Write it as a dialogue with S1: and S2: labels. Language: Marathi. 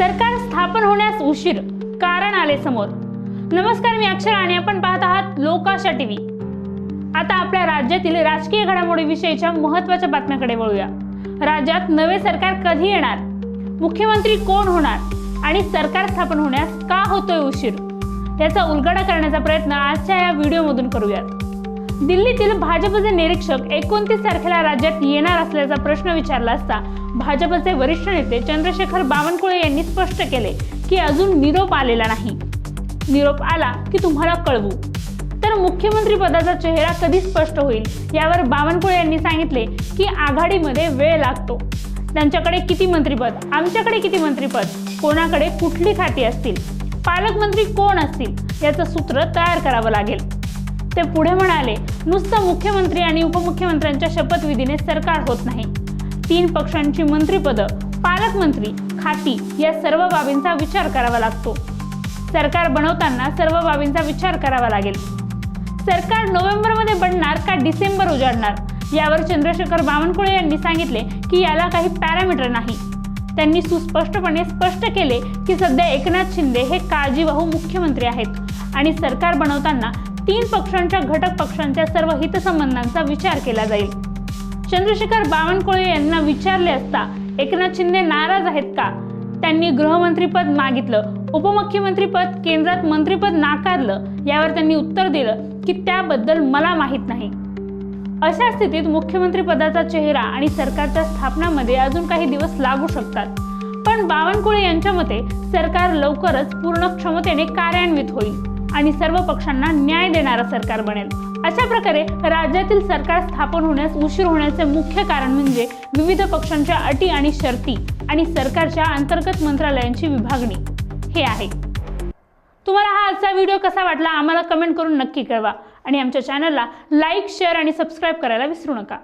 S1: सरकार स्थापन होण्यास उशीर. कारण आले समोर. नमस्कार मी अक्षर आणि आपण पाहत आहात लोकाशा टीव्ही. आता आपल्या राज्यातील राजकीय घडामोडीविषयीच्या महत्त्वाच्या बातम्याकडे वळूया. राज्यात नवे सरकार कधी येणार? मुख्यमंत्री कोण होणार? आणि सरकार स्थापन होण्यास का होतोय उशीर? याचा उलगडा करण्याचा प्रयत्न आजच्या या व्हिडिओमधून करूयात. दिल्लीतील भाजपचे निरीक्षक एकोणतीस तारखेला राज्यात येणार असल्याचा प्रश्न विचारला असता भाजपचे वरिष्ठ नेते चंद्रशेखर बावनकुळे यांनी स्पष्ट केले की अजून निरोप आलेला नाही. निरोप आला की तुम्हाला कळवू. तर मुख्यमंत्री पदाचा चेहरा कधी स्पष्ट होईल यावर बावनकुळे यांनी सांगितले की आघाडीमध्ये वेळ लागतो. त्यांच्याकडे किती मंत्रीपद? आमच्याकडे किती मंत्रीपद? कोणाकडे कुठली खाती असतील? पालकमंत्री कोण असतील? याचं सूत्र तयार करावं लागेल. ते पुढे म्हणाले नुसतं मुख्यमंत्री आणि उपमुख्यमंत्र्यांच्या शपथविधीने सरकार होत नाही. तीन पक्षांची मंत्रिपदं पालकमंत्री खाती या सर्व बाबींचा विचार करावा लागतो. सरकार बनवताना सर्व बाबींचा विचार करावा लागेल. सरकार नोव्हेंबरमध्ये बनणार का डिसेंबर उजाडणार? यावर चंद्रशेखर बावनकुळे यांनी सांगितले की याला काही पॅरामीटर नाही. त्यांनी सुस्पष्टपणे स्पष्ट केले की सध्या एकनाथ शिंदे हे काळजीवाहू मुख्यमंत्री आहेत आणि सरकार बनवताना तीन पक्षांच्या घटक पक्षांच्या सर्व हितसंबंधांचा विचार केला जाईल. चंद्रशेखर बावनकुळे यांना विचारले असता एकनाथ शिंदे नाराज आहेत का? त्यांनी गृहमंत्रीपद मागितलं उपमुख्यमंत्रीपद केंद्रात मंत्रीपद नाकारलं यावर त्यांनी उत्तर दिलं की त्याबद्दल मला माहीत नाही. अशा स्थितीत मुख्यमंत्री पदाचा चेहरा आणि सरकारच्या स्थापनामध्ये अजून काही दिवस लागू शकतात. पण बावनकुळे यांच्या मते सरकार लवकरच पूर्ण क्षमतेने कार्यान्वित होईल. आणि सर्व पक्षांना न्याय देणारं सरकार बनेल. अशा प्रकारे राज्यातील सरकार स्थापन होण्यास उशीर होण्याचे मुख्य कारण म्हणजे विविध पक्षांच्या अटी आणि शर्ती आणि सरकारच्या अंतर्गत मंत्रालयांची विभागणी. हे आहे. तुम्हाला हा आजचा व्हिडिओ कसा वाटला आम्हाला कमेंट करून नक्की कळवा. आणि आमच्या चॅनलला लाईक शेअर आणि सबस्क्राईब करायला विसरू नका.